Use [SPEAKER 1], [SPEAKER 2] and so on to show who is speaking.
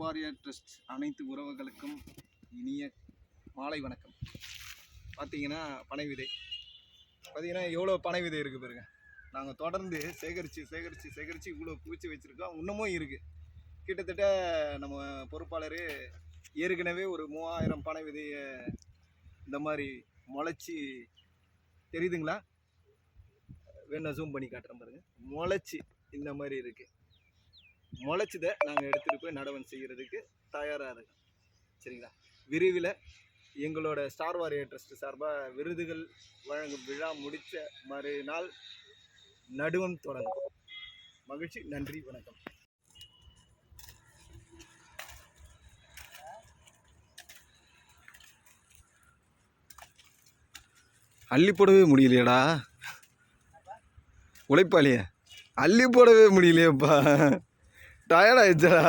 [SPEAKER 1] Warrior trust அனைத்து உறவுகளுக்கும் இனிய மாலை வணக்கம். பார்த்தீங்கன்னா பனை விதை. பார்த்தீங்கன்னா எவ்வளோ பனை விதை இருக்குது பாருங்க. நாங்கள் தொடர்ந்து சேகரித்து சேகரித்து சேகரித்து இவ்வளோ குவிச்சு வச்சுருக்கோம். இன்னமும் இருக்குது கிட்டத்தட்ட நம்ம பொறுப்பாளர் ஏற்கனவே ஒரு மூவாயிரம் பனை விதையை இந்த மாதிரி முளைச்சி தெரியுதுங்களா? வேணா ஜூம் பண்ணி காட்டுறேன் பாருங்கள் முளைச்சி இந்த மாதிரி இருக்குது முளைச்சதை நாங்கள் எடுத்துகிட்டு போய் நடவன் செய்கிறதுக்கு தயாராக இருக்கோம். சரிங்களா? விரைவில் எங்களோட ஸ்டார் வாரியர் ட்ரஸ்ட் சார்பாக விருதுகள் வழங்கும் விழா முடித்த மறுநாள் நடுவன் தொடங்கும். மகிழ்ச்சி நன்றி வணக்கம். அள்ளி போடவே முடியலையடா. உழைப்பாளிய. அள்ளி போடவே முடியலையப்பா. டயர்ட் ஆயிடுச்சா